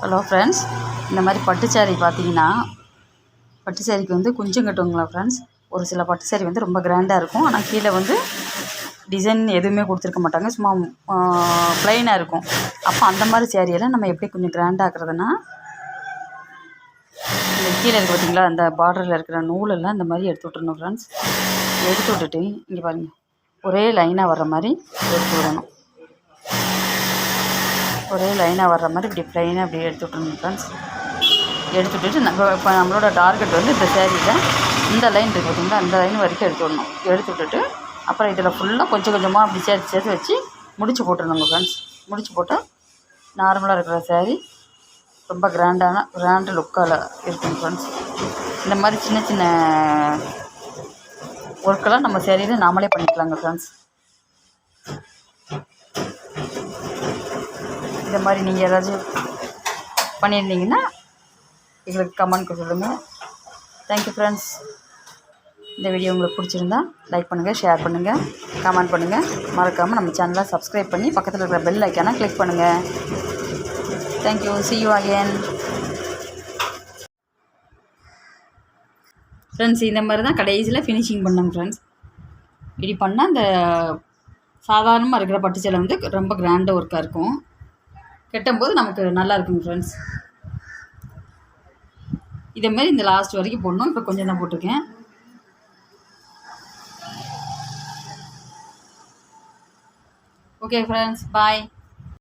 Hello friends இந்த மாதிரி பட்டு saree பார்த்தீங்கன்னா பட்டு சாரிக்கு வந்து குஞ்சம் கட்டுவாங்களா ஃப்ரெண்ட்ஸ் ஒரு சில பட்டு saree வந்து ரொம்ப கிராண்டாக இருக்கும். ஆனால் கீழே வந்து டிசைன் எதுவுமே கொடுத்துருக்க மாட்டாங்க. சும்மா ப்ளைனாக இருக்கும். அப்போ அந்த மாதிரி சேரீயெல்லாம் நம்ம எப்படி கொஞ்சம் கிராண்ட் இந்த கீழே இருக்குது பார்த்தீங்களா அந்த பார்டரில் இருக்கிற நூலெல்லாம் இந்த மாதிரி எடுத்து விட்டுறணும் ஃப்ரெண்ட்ஸ் எடுத்து விட்டுட்டு இங்கே பாருங்கள் ஒரே லைனாக வர்ற மாதிரி எடுத்து விடணும். ஒரே லைனாக வர்ற மாதிரி இப்படி ப்ளைனாக இப்படி எடுத்து ஃப்ரெண்ட்ஸ் எடுத்து விட்டுட்டு நம்ம இப்போ நம்மளோட டார்கெட் வந்து இந்த சேரீயில் இந்த லைன் இருக்குது பார்த்திங்களா அந்த லைன் வரைக்கும் எடுத்து விடணும். எடுத்து விட்டுட்டு அப்புறம் இதில் ஃபுல்லாக கொஞ்சம் கொஞ்சமாக அப்படி சேர்த்து சேர்த்து வச்சு முடிச்சு போட்டுருணுங்க ஃப்ரெண்ட்ஸ் முடிச்சு போட்டால் நார்மலாக இருக்கிற சேரீ ரொம்ப கிராண்டான கிராண்டு லுக்கால் இருக்குங்க ஃப்ரெண்ட்ஸ் இந்த மாதிரி சின்ன சின்ன ஒர்க்கெல்லாம் நம்ம சேரீயில் நாமளே பண்ணிக்கலாங்க ஃப்ரெண்ட்ஸ் இந்த மாதிரி நீங்கள் ஏதாச்சும் பண்ணியிருந்தீங்கன்னா எங்களுக்கு கமெண்ட் சொல்லுங்கள் தேங்க்யூ ஃப்ரெண்ட்ஸ் இந்த வீடியோ உங்களுக்கு பிடிச்சிருந்தா லைக் பண்ணுங்கள் ஷேர் பண்ணுங்கள் கமெண்ட் பண்ணுங்கள் மறக்காமல் நம்ம சேனலை சப்ஸ்கிரைப் பண்ணி பக்கத்தில் இருக்கிற பெல் ஐக்கானா கிளிக் பண்ணுங்கள் thank you see you again friends இந்த மாதிரி தான் கடைசியில் ஃபினிஷிங் பண்ணோம் ஃப்ரெண்ட்ஸ் இப்படி பண்ணால் அந்த சாதாரணமாக இருக்கிற பட்டுச்சேலை வந்து ரொம்ப கிராண்டாக ஒர்க்காக இருக்கும். கெட்டும்போது நமக்கு நல்லா இருக்குங்க ஃப்ரெண்ட்ஸ் இதே மாதிரி இந்த லாஸ்ட் வரைக்கும் போடணும். இப்போ கொஞ்சம் தான் போட்டிருக்கேன். Okay friends bye